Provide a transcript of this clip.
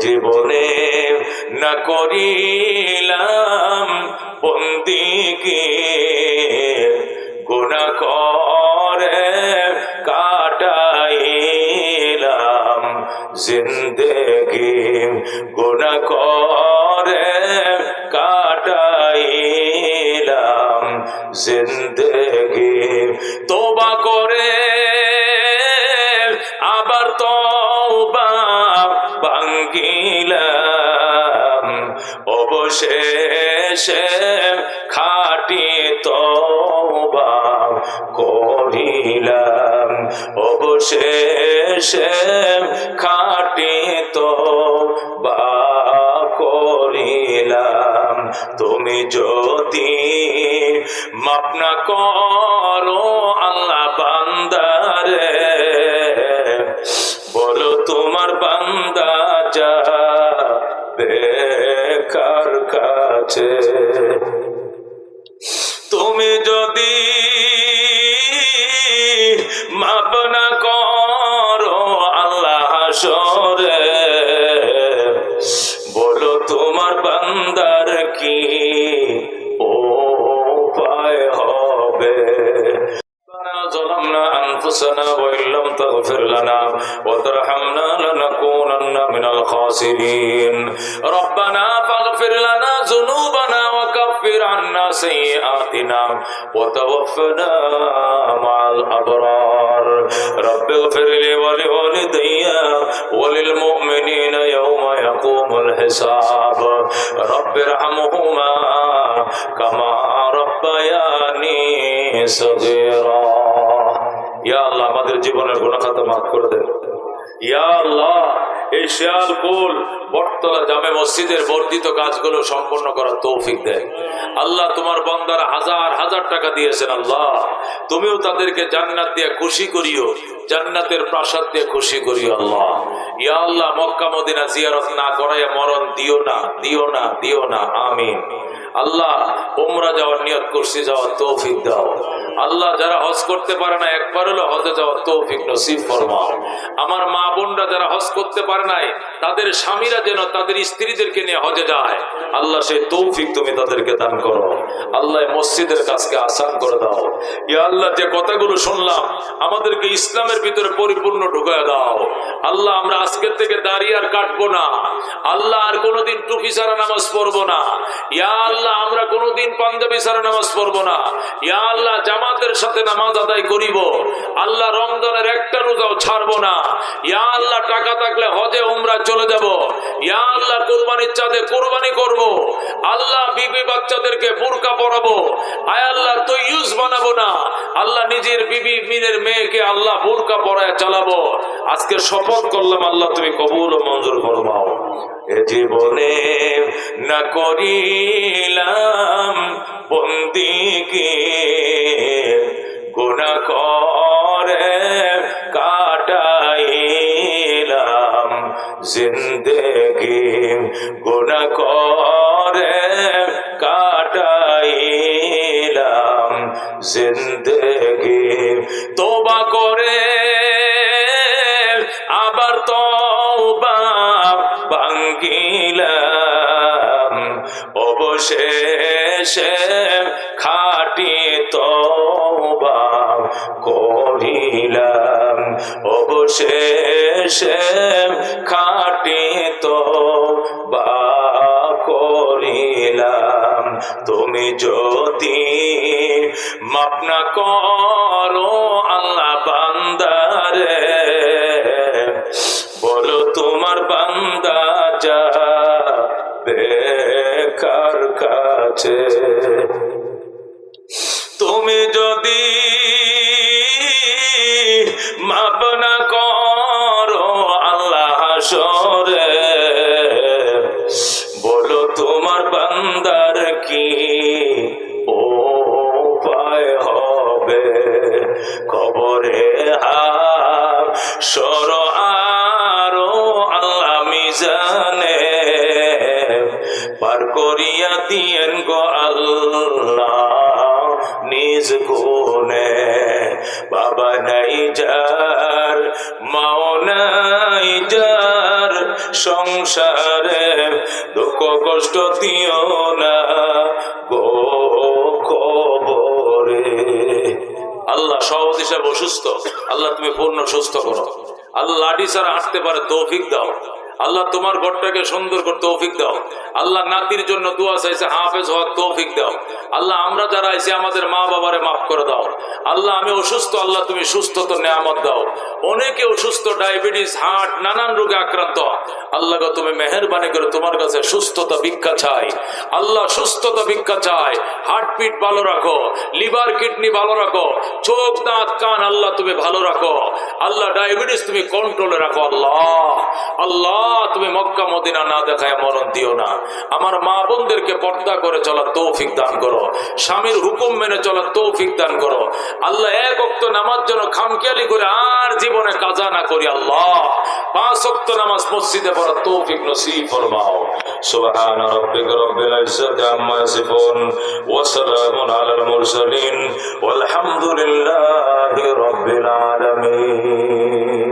জীবনে না করিলাম বন্দিকে। গুণা করে কাটাইলাম জিন্দেগি। গুণা করে কাটাইলাম অবশেষে খাটি তোবা করিলাম। অবশেষে খাটি তোবা করিলাম। তুমি যদি মাপ না করো আল্লাহ বান্দারে, বলো তোমার বান্দা যা বেকার কাছে? তুমি যদি মাপনা কর করো আল্লাহ সরে বলো তোমার বান্দার কি أنفسنا وإن لم تغفر لنا وترحمنا لنكونن من الخاسرين. ربنا فاغفر لنا ذنوبنا وكفر عنا سيئاتنا وتوفنا مع الأبرار. رب اغفر لي ولوالدي وللمؤمنين يوم يقوم الحساب. رب ارحمهما كما ربياني صغيرا. ইয়া আল্লাহ, আমাদের জীবনের গুণাখাতা মাফ করে দেন ইয়া আল্লাহ, এই শেয়াল কুল, বটতলা জামে মসজিদের বর্ধিত কাজগুলো সম্পন্ন করার তৌফিক দেয় আল্লাহ তোমার বন্দারা হাজার হাজার টাকা দিয়েছেন, আল্লাহ। তুমিও তাদেরকে জান্নাত দিয়ে খুশি করিও, জান্নাতের প্রাসাদ দিয়ে খুশি করিও, আল্লাহ। ইয়া আল্লাহ, মক্কা মদিনা জিয়ারত না করাইয়া মরণ দিও না দিও না দিও না, আমিন। আল্লাহ, উমরা যাওয়ার নিয়ত করছি, যাওয়ার তৌফিক দাও। আল্লাহ যারা হজ করতে পারে না, একবার হলো হজে যাওয়ার তৌফিক নসিব ফরমাও। আমার মা বোনরা যারা হজ করতে পারে নাই, তাদের স্বামীরা যেন তাদের স্ত্রীদেরকে নিয়ে হজে যায়। আল্লাহ সেই তৌফিক তুমি তাদেরকে দান করো। আল্লাহ মসজিদের কাজকে আসান করে দাও। ইয়া আল্লাহ, যে কথাগুলো শুনলাম, আমাদেরকে ইসলামের ভিতরে পরিপূর্ণ ঢুকায় দাও। আল্লাহ, আমরা আজকের থেকে দাঁড়িয়ে আর কাটবো না। আল্লাহ, আর কোনোদিন টুপি ছাড়া নামাজ পড়ব না। ইয়া আল্লাহ, আমরা কোনোদিন পাঞ্জাবি ছাড়া নামাজ পড়ব না। ইয়া আল্লাহ জামাতের সাথে নামাজ আদায় করিব। আল্লাহ রমজানের একটা রোজাও ছাড়বো না। ইয়া আল্লাহ, টাকা থাকলে হজে, উমরা চলে যাব। ইয়া আল্লাহ, কোরবানির চাঁদে কোরবানি করব। আল্লাহ বিবি বাচ্চাদেরকে বোরকা পরাবো। আয় আল্লাহ তো ইউজ বানাবো না। আল্লাহ নিজের বিবি মিনের মেয়েকে আল্লাহ বোরকা পরায় চালাবো। আজকে শপথ করলাম, আল্লাহ তুমি কবুল ও মঞ্জুর ফরমাও। এ জীবনে না করিলাম বন্দিকে জিন্দেগি গুণা করে কাটাইলাম জিন্দেগি তোবা করে আবার তোবা ভাঙ্গিলাম। অবশেষে খাটি তোবা করিলাম। অবশেষে খাটি তোবা করিলাম। তুমি যদি মাপ না করো আল্লাহ বান্দারে, বলো তোমার বান্দা যা বেকার কাছে। তুমি যদি হাসরে। বলো, তোমার বান্দার কি উপায় হবে? কবরে হার আরও আল্লাহ মিজানে পার করিয়া দিয়েন গো আল্লাহ নিজ গুণে। বাবা নাই যার, মাও নাই যার। সংসারে দুঃখ কষ্ট দিও না গো কবরে। আল্লাহ সহজ হিসাবে অসুস্থ। আল্লাহ তুমি পূর্ণ সুস্থ করো। আল্লাহ লাঠি ছাড়া হাঁটতে পারে তৌফিক দাও। আল্লাহ তোমার ঘরটাকে সুন্দর করে তৌফিক দাও। আল্লাহ নাতির জন্য দোয়া চাইছে, হাফেজ হওয়ার তৌফিক দাও। আল্লাহ, আমরা যারা আইছি আমাদের মা বাবারে মাফ করে দাও। আল্লাহ, আমি অসুস্থ, আল্লাহ, তুমি সুস্থতা নেয়ামত দাও। অনেকে অসুস্থ, ডায়াবেটিস, হার্ট, নানান রোগে আক্রান্ত। আল্লাহ তুমি মেহরবানি করে তোমার কাছে সুস্থতা ভিক্ষা চাই। আল্লাহ, সুস্থতা ভিক্ষা চাই। হার্টবিট ভালো রাখো। লিভার কিডনি ভালো রাখো। চোখ, দাঁত, কান, আল্লাহ, তুমি ভালো রাখো। আল্লাহ, ডায়াবেটিস তুমি কন্ট্রোলে রাখো। আল্লাহ আল্লাহ, তুমি মক্কা, মদিনা না দেখায় মরণ দিও না। আমার মা বোনদেরকে পর্দা করে চলার তৌফিক দান করো। স্বামীর হুকুম মেনে চলার তৌফিক দান করো। আল্লাহ এক অক্ত নামাজ যেন খামখেয়ালি করে আর জীবনে কাজা না করি আল্লাহ। পাঁচ অক্ত নামাজ মসজিদে পড়ার তৌফিক নসিব সুবহান রাব্বিকা রাব্বিল ইজ্জাতি আম্মা ইয়াসিফুন ওয়া সালামুন আলাল মুরসালিন। ওয়ালহামদুলিল্লাহি রাব্বিল আলামিন।